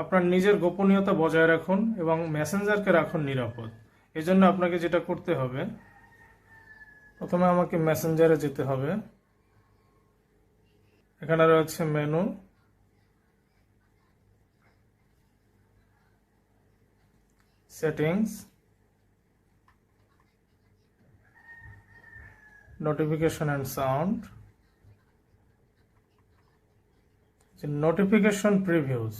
আপনার নিজের গোপনীয়তা বজায় রাখুন এবং মেসেঞ্জারকে রাখুন নিরাপদ। এই জন্য আপনাকে যেটা করতে হবে, প্রথমে আমাকে মেসেঞ্জারে যেতে হবে। এখানে রয়েছে menu settings notification and sound notification previews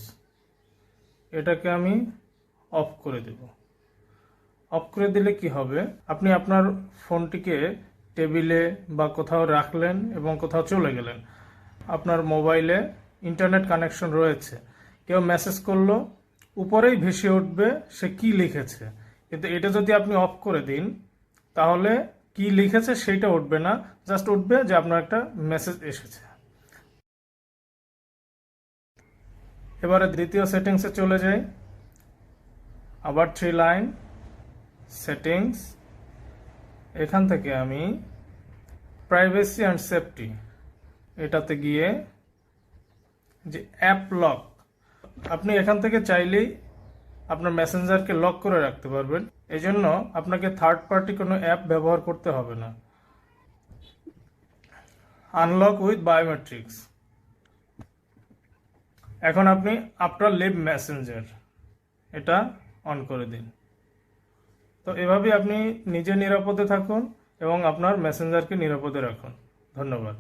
এটাকে আমি অফ করে দেব। অফ করে দিলে কি হবে? আপনি আপনার ফোনটিকে টেবিলে বা কোথাও রাখলেন এবং কোথাও চলে গেলেন। আপনার মোবাইলে ইন্টারনেট কানেকশন রয়েছে। কেউ মেসেজ করল, উপরেই ভেসে উঠবে, সে কি লিখেছে? কিন্তু এটা যদি আপনি অফ করে দিন, তাহলে কি লিখেছে সেইটা উঠবে না জাস্ট উঠবে যে আপনার একটা মেসেজ এসেছে। এবারে দ্বিতীয় সেটিংসে চলে যাই। আবার থ্রি লাইন সেটিংস এখান থেকে আমি প্রাইভেসি অ্যান্ড সেফটি এটাতে গিয়ে যে অ্যাপ লক আপনি এখান থেকে চাইলেই আপনার মেসেঞ্জারকে লক করে রাখতে পারবেন। এই জন্য আপনাকে থার্ড পার্টি কোনো অ্যাপ ব্যবহার করতে হবে না। আনলক উইথ বায়োমেট্রিক্স এখন আপনি আফটার লিভ মেসেঞ্জার এটা অন করে দিন। তো এভাবে আপনি নিজে নিরাপদে থাকুন এবং আপনার মেসেঞ্জারকে নিরাপদে রাখুন। ধন্যবাদ।